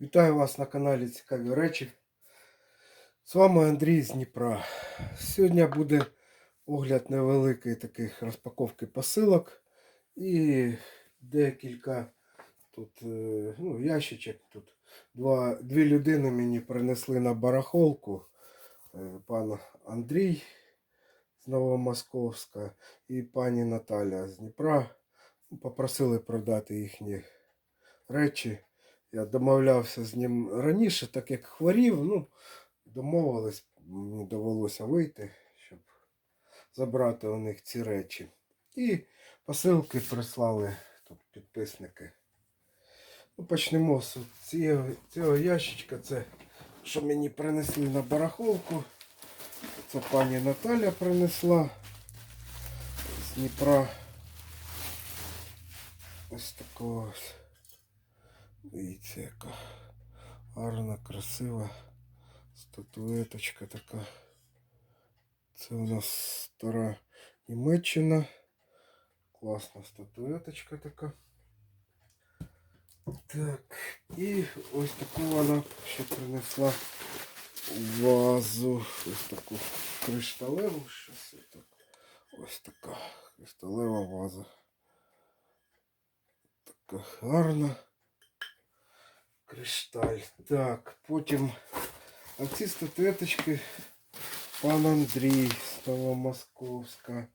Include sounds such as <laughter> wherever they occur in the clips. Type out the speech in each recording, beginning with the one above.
Вітаю вас на каналі Цікаві речі. З вами Андрій з Дніпра. Сьогодні буде огляд невеликий таких розпаковки посилок і декілька тут е, ну, ящичок. Тут два, дві людини мені принесли на барахолку. Е, Пан Андрій з Новомосковська і пані Наталя з Дніпра. Попросили продати їхні речі. Я домовлявся з ним раніше, так як хворів, ну, домовились, мені довелося вийти, щоб забрати у них ці речі. І посилки прислали тут підписники. Ну, почнемо з цього, цього ящичка. Це що мені принесли на барахолку. Це пані Наталя принесла з Дніпра. Ось такого. Дивіться, яка гарна, красива статуеточка така. Це у нас стара Німеччина. Класна статуеточка така. Так, і ось таку вона ще принесла вазу. Ось таку кришталеву. Щось так. Ось така кришталева ваза. Така гарна кришталь. Так, потім а ці статуеточки пан Андрій з Новомосковська.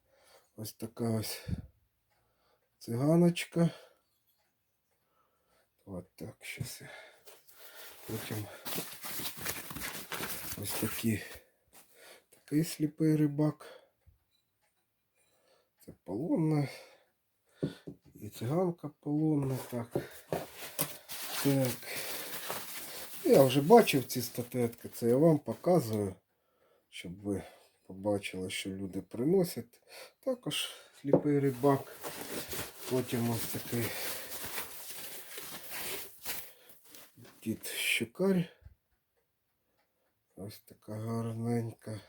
Ось така ось циганочка. От так, щас я. Потім ось такі такий сліпий рибак. Це полонна. І циганка полонна. Так. Так. Я вже бачив ці статуетки, це я вам показую, щоб ви побачили, що люди приносять. Також сліпий рибак. Потім ось такий дід щукарь. Ось така гарненька.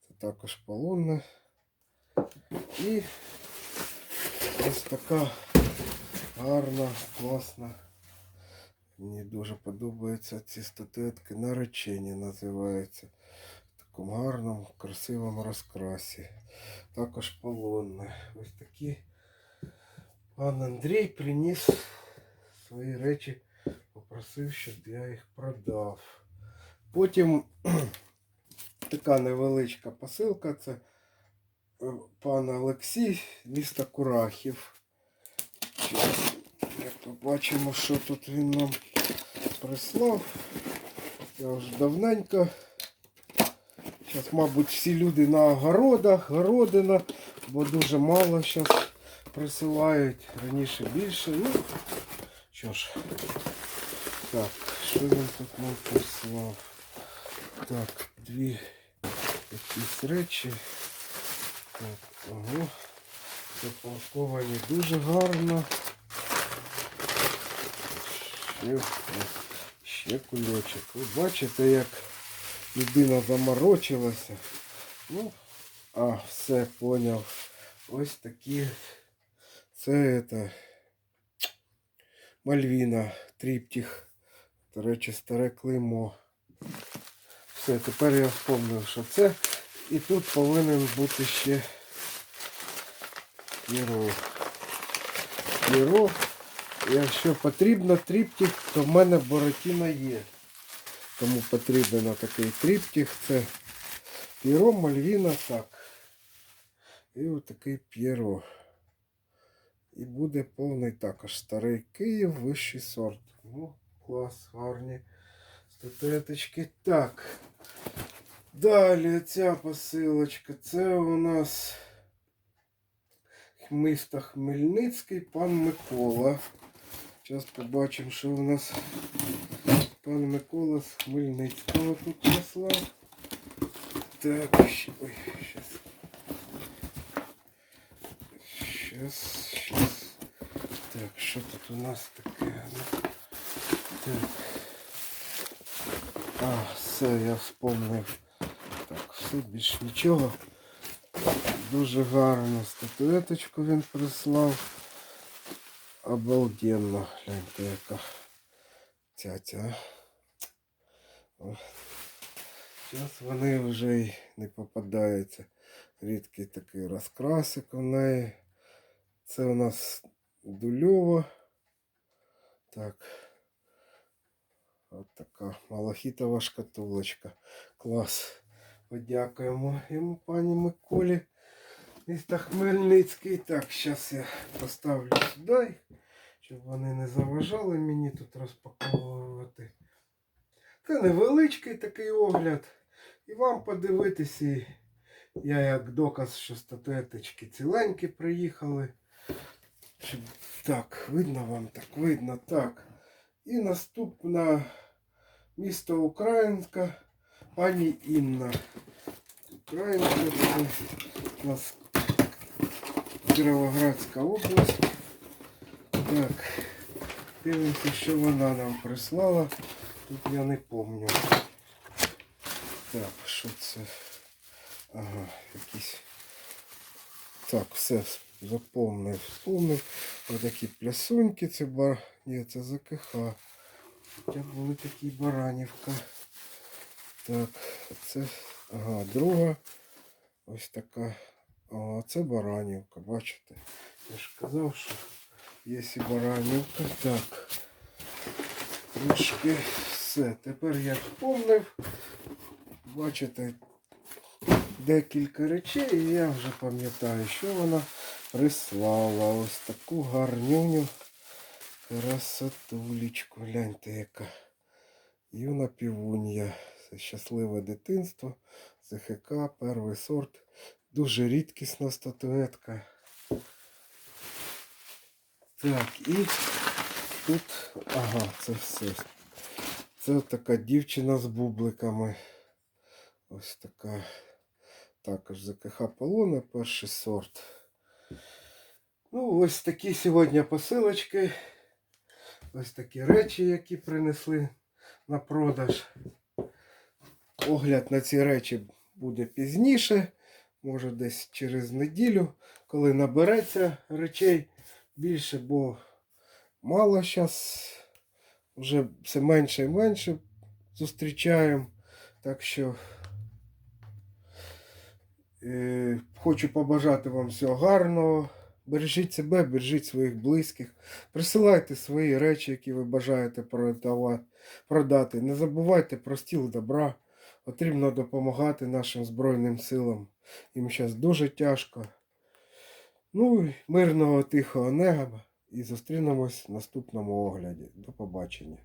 Це також полонна. І ось така гарна, класна. Мені дуже подобаються ці статуетки наречені називаються. В такому гарному, красивому розкрасі. Також полонне. Ось такі. Пан Андрій приніс свої речі, попросив, щоб я їх продав. Потім <clears throat> така невеличка посилка. Це е, пан Олексій, місто Курахів. Як побачимо, що тут він нам прислав. Я вже давненько. Зараз, мабуть, всі люди на огородах, городина, бо дуже мало зараз присилають. Раніше більше. Ну, що ж. Так, що він тут нам прислав? Так, дві якісь речі. Так, ого. Запаковані дуже гарно. Ще, ще кульочок. Ви бачите, як людина заморочилася. Ну, а, все, поняв. Ось такі. Це это, Мальвіна, тріптіх. До речі, старе клеймо. Все, тепер я вспомнив, що це. І тут повинен бути ще Піро. Піро. Якщо потрібно тріптіх, то в мене Боротіна є. Кому потрібен такий тріптіх, це Піро, Мальвіна, так. І отакий П'єро. І буде повний також старий Київ, вищий сорт. Ну, клас, гарні статуеточки. Так. Далі ця посилочка. Це у нас місто Хмельницький, пан Микола. Зараз побачимо, що у нас пан Микола з Хмельницького тут прислав. Так, щ- ой, щас. Щас, щас. Так, що тут у нас таке? Так. А, все, я вспомнив. Так, все, більш нічого. Дуже гарну статуеточку він прислав. Обалденно, гляньте яка. цяця. Зараз вони вже й не попадаються. Рідкий такий розкрасик у неї. Це у нас дульова. Так. От така малахітова шкатулочка. Клас. Подякуємо йому пані Миколі. Міста Хмельницький. Так, зараз я поставлю сюди, щоб вони не заважали мені тут розпаковувати. Це невеличкий такий огляд. І вам подивитися. і Я як доказ, що статуеточки ціленькі приїхали. Щоб... Так, видно вам, так видно, так. І наступна місто Українська, пані Інна. Українська це у нас Кіровоградська область. Так, дивимося, що вона нам прислала. Тут я не пам'ятаю. Так, що це? Ага, якісь. Так, все заповнив, вспомнив. Отакі плясуньки, це бар. Ні, це ЗКХ. Хоча були такі баранівка. Так, це. Ага, друга. Ось така. О, це баранівка, бачите? Я ж казав, що є і баранівка. Так. Трошки все. Тепер я вспомнив. Бачите, декілька речей, і я вже пам'ятаю, що вона прислала. Ось таку гарнюню красотулечку. Гляньте, яка юна півунья. Це щасливе дитинство. ЗХК, перший сорт. Дуже рідкісна статуетка. Так, і тут, ага, це все. Це така дівчина з бубликами. Ось така. Також ЗКХ Полона, перший сорт. Ну, ось такі сьогодні посилочки. Ось такі речі, які принесли на продаж. Огляд на ці речі буде пізніше, може десь через неділю, коли набереться речей більше, бо мало зараз вже все менше і менше зустрічаємо. Так що е, хочу побажати вам всього гарного. Бережіть себе, бережіть своїх близьких. Присилайте свої речі, які ви бажаєте продати. Не забувайте про стіл добра. Потрібно допомагати нашим Збройним силам. Їм зараз дуже тяжко. Ну, мирного тихого неба. І зустрінемось в наступному огляді. До побачення.